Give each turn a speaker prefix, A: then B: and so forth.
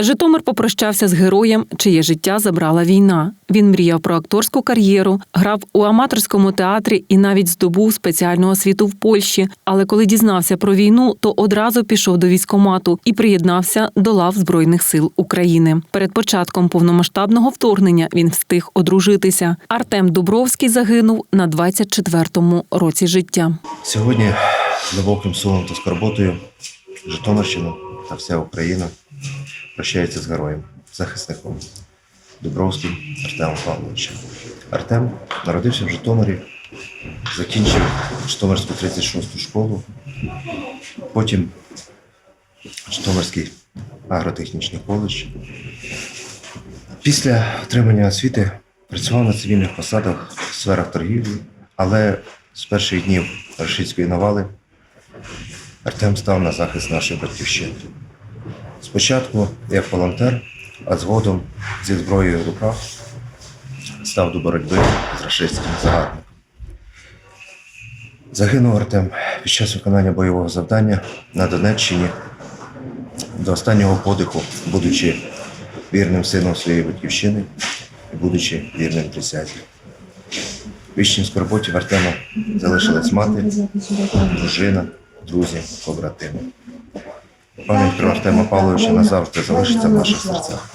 A: Житомир попрощався з героєм, чиє життя забрала війна. Він мріяв про акторську кар'єру, грав у аматорському театрі і навіть здобув спеціальну освіту в Польщі. Але коли дізнався про війну, то одразу пішов до військомату і приєднався до лав Збройних сил України. Перед початком повномасштабного вторгнення він встиг одружитися. Артем Дубровський загинув на 24-му році життя.
B: Сьогодні глибоким сумом та скорботою Житомирщина та вся Україна прощається з героєм, захисником Дубровським Артемом Павловичем. Артем народився в Житомирі, закінчив Житомирську 36-ту школу, потім Житомирський агротехнічний коледж. Після отримання освіти працював на цивільних посадах в сферах торгівлі, але з перших днів рашистської навали Артем став на захист нашої батьківщини. Спочатку як волонтер, а згодом зі зброєю в руках став до боротьби з рашистським загарбником. Загинув Артем під час виконання бойового завдання на Донеччині до останнього подиху, будучи вірним сином своєї батьківщини і будучи вірним присязі. В вічній скорботі в Артема залишилась мати, дружина, друзі, побратими. Пам'ять про Артема Павловича назавжди залишиться в наших серцях.